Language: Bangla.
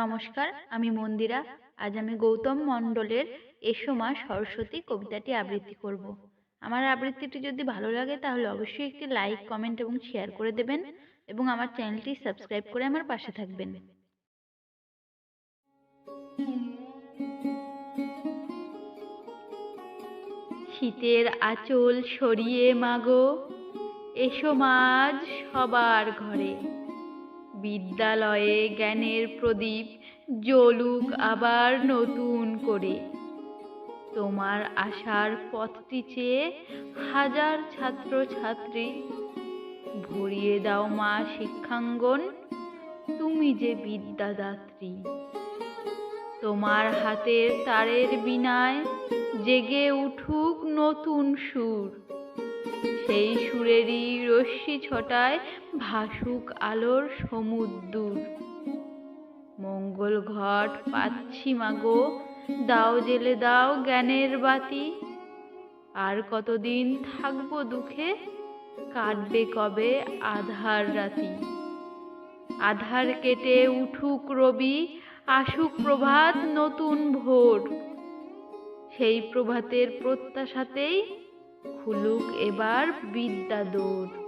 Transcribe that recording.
নমস্কার, আমি মন্দিরা। আজ আমি গৌতম মণ্ডলের এসো মা সরস্বতী কবিতাটি আবৃত্তি করব। আমার আবৃত্তিটি যদি ভালো লাগে তাহলে অবশ্যই একটি লাইক, কমেন্ট এবং শেয়ার করে দেবেন এবং আমার চ্যানেলটি সাবস্ক্রাইব করে আমার পাশে থাকবেন। শীতের আঁচল সরিয়ে মাগো, এসো মাঝ সবার ঘরে। বিদ্যালয়ে জ্ঞানের প্রদীপ জ্বলুক আবার নতুন করে। তোমার আসার পথটি চেয়ে হাজার ছাত্র ছাত্রী ভরিয়ে দাও মা শিক্ষাঙ্গন, তুমি যে বিদ্যাদাত্রী। তোমার হাতের তারের বিনায় জেগে উঠুক নতুন সুর। সেই সুরেরই রশ্মি ছটায় ভাসুক আলোর সমুদ্র মঙ্গল ঘট পাচ্ছি মাগো, দাও জেলে দাও জ্ঞানের বাতি। আর কতদিন থাকব দুঃখে, কাটবে কবে আধার রাতি। আধার কেটে উঠুক রবি, আসুক প্রভাত নতুন ভোর। সেই প্রভাতের প্রত্যাশাতেই খুলুক এবার বিদ্যাদৌড়।